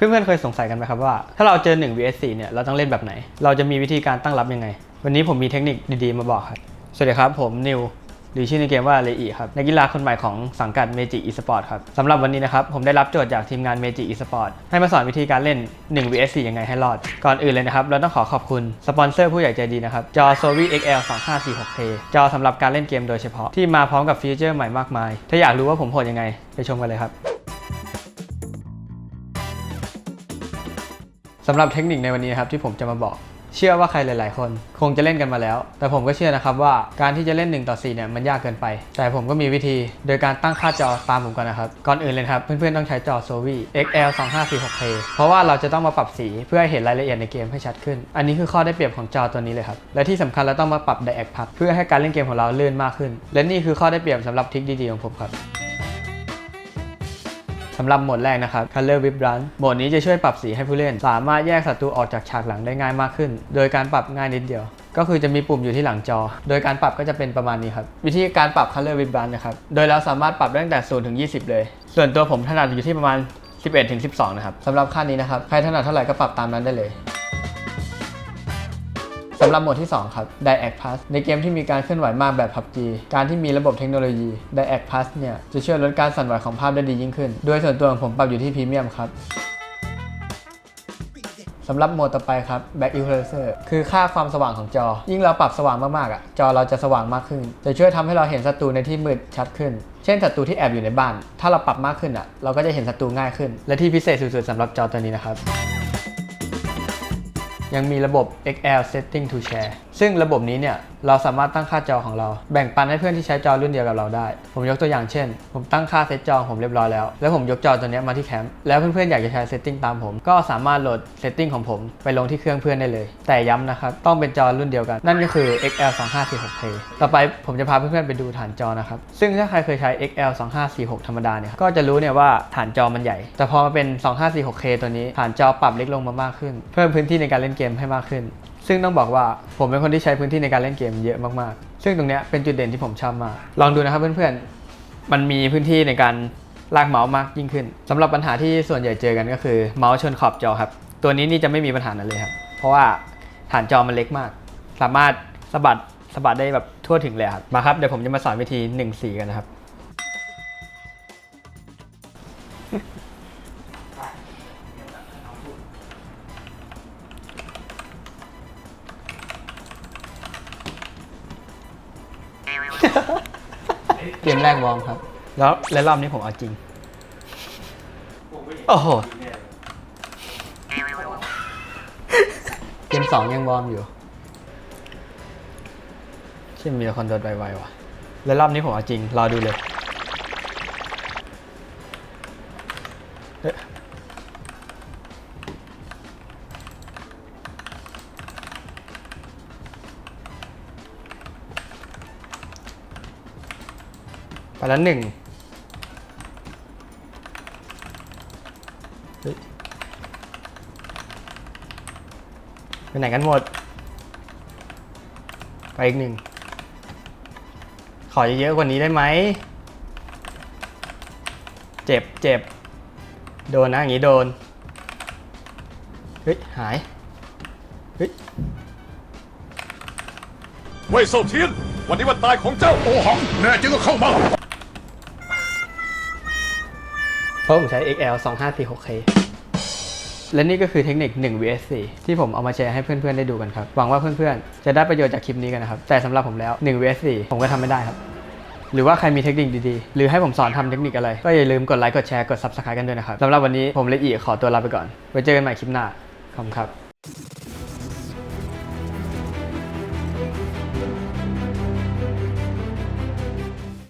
เพื่อนๆเคยสงสัยกันไหมครับว่า ถ้าเราเจอ 1 vs 4เนี่ยเราต้องเล่นแบบไหน เราจะมีวิธีการตั้งรับยังไง วันนี้ผมมีเทคนิคดีๆมาบอกครับ สวัสดีครับ ผมนิวหรือชื่อในเกมว่าเลอีครับนักกีฬาคนใหม่ของสังกัด Magic Esport ครับสำหรับวันนี้นะครับ ผมได้รับโจทย์จากทีมงาน Magic Esport ให้มาสอนวิธีการเล่น 1 vs 4ยังไงให้รอด ก่อนอื่นเลยนะครับ เราต้องขอขอบคุณสปอนเซอร์ผู้ใหญ่ใจดีนะครับ จอ s o v i XL 2546K จอสำหรับการเล่นเกมโดยเฉพาะที่มาพร้อมกับฟีเจอร์ใหม่มากมาย ถ้าอยากรู้ว่าผมโหดยังไงไปชมกันเลยครับำหรับเทคนิคในวันนี้นะครับที่ผมจะมาบอก เชื่อว่าใครหลาย ๆ คน คงจะเล่นกันมาแล้ว แต่ผมก็เชื่อนะครับว่าการที่จะเล่น1ต่อ4เนี่ยมันยากเกินไป แต่ผมก็มีวิธีโดยการตั้งค่าจอตามผมก่อนนะครับ ก่อนอื่นเลยครับเพื่อน ๆ ต้องใช้จอ s o v i XL 2546K เพราะว่าเราจะต้องมาปรับสีเพื่อให้เห็นรายละเอียดในเกมให้ชัดขึ้น อันนี้คือข้อได้เปรียบของจอตัวนี้เลยครับ และที่สำคัญเราต้องมาปรับ Direct Path เพื่อให้การเล่นเกมของเราลื่นมากขึ้น และนี่คือข้อได้เปรียบสำหรับทริคดี ๆ ของผมครับ สำหรับโหมดแรกนะครับ Color Whip Run โหมดนี้จะช่วยปรับสีให้ผู้เล่น สามารถแยกศัตรูออกจากฉากหลังได้ง่ายมากขึ้น โดยการปรับง่ายนิดเดียว ก็คือจะมีปุ่มอยู่ที่หลังจอ โดยการปรับก็จะเป็นประมาณนี้ครับ วิธีการปรับ Color Whip Run นะครับ โดยเราสามารถปรับได้ตั้งแต่0ถึง20 เลย ส่วนตัวผมถนัดอยู่ที่ประมาณ 11ถึง12 นะครับสำหรับค่านี้นะครับ ใครถนัดเท่าไหร่ก็ปรับตามนั้นได้เลย สำหรับโหมดที่ 2 ครับ Direct Pass ในเกมที่มีการเคลื่อนไหวมากแบบ PUBG การที่มีระบบเทคโนโลยี Direct Pass เนี่ย จะช่วยลดการสั่นไหวของภาพได้ดียิ่งขึ้น โดยส่วนตัวของผมปรับอยู่ที่พรีเมียมครับสำหรับโหมดต่อไปครับ Back Equalizer คือค่าความสว่างของจอ ยิ่งเราปรับสว่างมากๆอะ จอเราจะสว่างมากขึ้น จะช่วยทำให้เราเห็นศัตรูในที่มืดชัดขึ้น เช่นศัตรูที่แอบอยู่ในบ้าน ถ้าเราปรับมากขึ้นอะ เราก็จะเห็นศัตรูง่ายขึ้น และที่พิเศษสุดๆสำหรับจอตัวนี้นะครับ ยังมีระบบ XL Setting to Share ซึ่งระบบนี้เนี่ยเราสามารถตั้งค่าจอของเรา แบ่งปันให้เพื่อนที่ใช้จอรุ่นเดียวกับเราได้ ผมยกตัวอย่างเช่น ผมตั้งค่าเซตจอผมเรียบร้อยแล้ว แล้วผมยกจอตัวนี้มาที่แคมป์แล้วเพื่อนๆอยากจะใช้ Setting ตามผม ก็สามารถโหลด Setting ของผมไปลงที่เครื่องเพื่อนได้เลย แต่ย้ำนะครับต้องเป็นจอรุ่นเดียวกัน นั่นก็คือ XL 2546K ต่อไปผมจะพาเพื่อนๆไปดูฐานจอนะครับ ซึ่งถ้าใครเคยใช้ XL 2546ธรรมดาเนี่ยก็จะรู้เนี่ยว่าฐานจอมันใหญ่ แต่พอมาเป็น 2546K ตัวนี้ฐานจอปรับเล็กลงมามากขึ้น เพิ่มพื้นที่ในการเล่นเกมให้มากขึ้น ซึ่งต้องบอกว่าผมเป็นคนที่ใช้พื้นที่ในการเล่นเกมเยอะมากๆ ซึ่งตรงเนี้ยเป็นจุดเด่นที่ผมชอบมาก ลองดูนะครับเพื่อนๆ มันมีพื้นที่ในการลากเมาส์มากยิ่งขึ้นสำหรับปัญหาที่ส่วนใหญ่เจอกันก็คือเมาส์ชนขอบจอครับ ตัวนี้นี่จะไม่มีปัญหานั้นเลยครับ เพราะว่าฐานจอมันเล็กมาก สามารถสะบัดสะบัดได้แบบทั่วถึงเลยครับ มาครับเดี๋ยวผมจะมาสอนวิธี1 4กันนะครับ เกมแรกวอร์มครับ แล้วและรอบนี้ผมเอาจริง โอ้โห เกมสองยังวอร์มอยู่เชื่อมีแต่คนโดนไวๆว่ะ แล้วรอบนี้ผมเอาจริง รอดูเลย ไปแล้วหนึ่งเฮ้ยไปไหนกันหมด ไปอีกหนึ่ง ขอเยอะๆกว่านี้ได้ไหม เจ็บเจ็บ โดนนะอย่างนี้โดน เฮ้ย หาย เฮ้ยเว่ยเซเทียน วันนี้วันตายของเจ้าโอหัง แน่จริงก็เข้ามา ราะผมใช้ XL 2546K และนี่ก็คือเทคนิค 1 vs 4ที่ผมเอามาแชร์ให้เพื่อนๆได้ดูกันครับ หวังว่าเพื่อนๆ จะได้ประโยชน์จากคลิปนี้กันนะครับ แต่สำหรับผมแล้ว 1 vs 4ผมก็ทำไม่ได้ครับ หรือว่าใครมีเทคนิคดีๆ หรือให้ผมสอนทำเทคนิคอะไร ก็อย่าลืมกดไลค์ กดแชร์ กด Subscribe กันด้วยนะครับสำหรับวันนี้ผมเลยอีขอตัวลาไปก่อน ไว้เจอกันใหม่คลิปหน้า ขอบคุณครับ